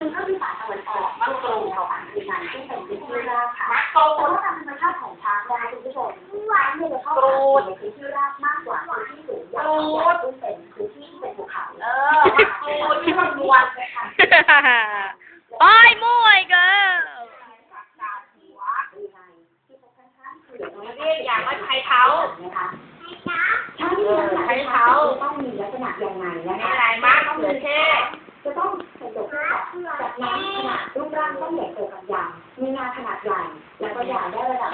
ซึ่งภาคอีสานตะวันออกมักโกงเขาอ่านคือมันที่เป็นพื้นที่ราบค่ะมักโกแต่ว่าตามธรรมชาติของช้างนะคะคุณผู้ชมช้างเนี่ยจะชอบอาศัยในพื้นที่ราบมากกว่าพื้นที่สูงอย่างอย่างซึ่งเป็นพื้นที่ที่เป็นภูเขาเออมักกูที่มันมวนะคะโอ้ยมั่วอีกแล้วเรียกอย่างว่าไทยเท้านะคะช้างที่ลักษณะคล้าต้องมีลักษณะยังไงนะคะอะไรมากมะเขือเทศจะต้อง สยบกับจาน้ำขนาดรูปร่างต้องใหญ่โตกับยางมีงาขนาดใหญ่ แล้วก็ยาวได้ระดับ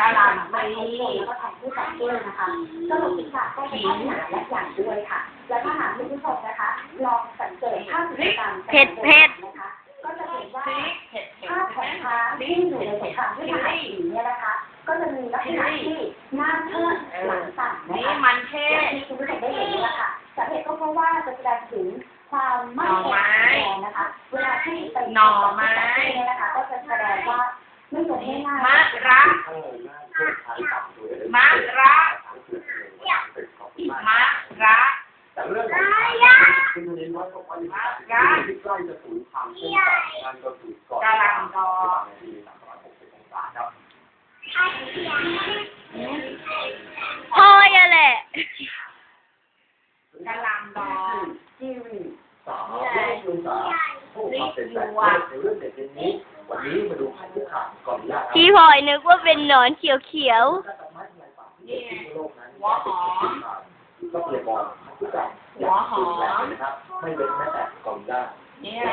ไม่ของคนแล้วก็แทนผู้สัตว์ด้วยนะคะก็ลงศีรษะได้เป็นขนาดและใหญ่ด้วยค่ะ และถ้าหากคุณผู้ชมนะคะ ลองสังเกตภาพกิจกรรมนะคะก็จะเห็นว่าภาพของช้างที่อยู่ในสงครามที่ทหารสีเนี่ยนะคะ ก็จะมีลักษณะที่หน้าเชิดหลังต่ำนะนี่คะมันเทอย่างศที่คุณผู้ชมได้เห็นนี่แหละค่ะสาเหตุก็เพราะว่าจะแสดงถึง ความไม่แข็งแรงนะคะ เวลาที่ไปเนี่ยนะคะ ก็จะแสดงว่าไม่สมง่ายมะระมะระมะระแต่เรื่องของคือเน้นว่าตกวันที่ใกล้จะสูญพันธุ์เช่นกันนั่นก็คือก่อนในปี360องศาครับ กะหลำดองที่สามเรื่ององศาผู้ความเป็นแบบในเรื่องเด็กนี้ วันนี้มาดูขั้นที่ขาดก่อนยาพี่พลอยนึกว่าเป็นหนอนเขียวนี่หัวหอมก็เปลี่ยนบอลทุกอย่างอย่างสุดแรงนะครับไม่เว้นแม้แต่ก่องยากนี่อะไร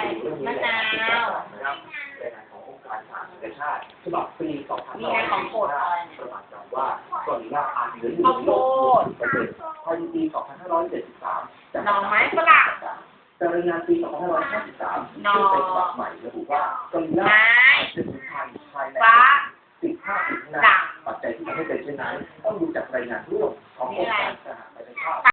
มะนาวนะครับรายงานขององค์การสหประชาชาติฉบับปี2000นี่ไงของโปรดประมาณการว่าก่อริลลาอาจเหลืออยู่ข้าวในโลกเปอร์เซ็นต์ภายในปี2573 หน่อไม้ฝรั่งแต่รายงานปี2553หน่อซึ่งเป็นฉบับใหม่ระบุว่ากอริลลาไม้จะสูญพันธุ์ภายในฟ้า15ปีข้างหดัน้างปัจจัยที่ทำให้เป็นเช่นนั้นต้องดูจากรายงานร่วมขององค์การส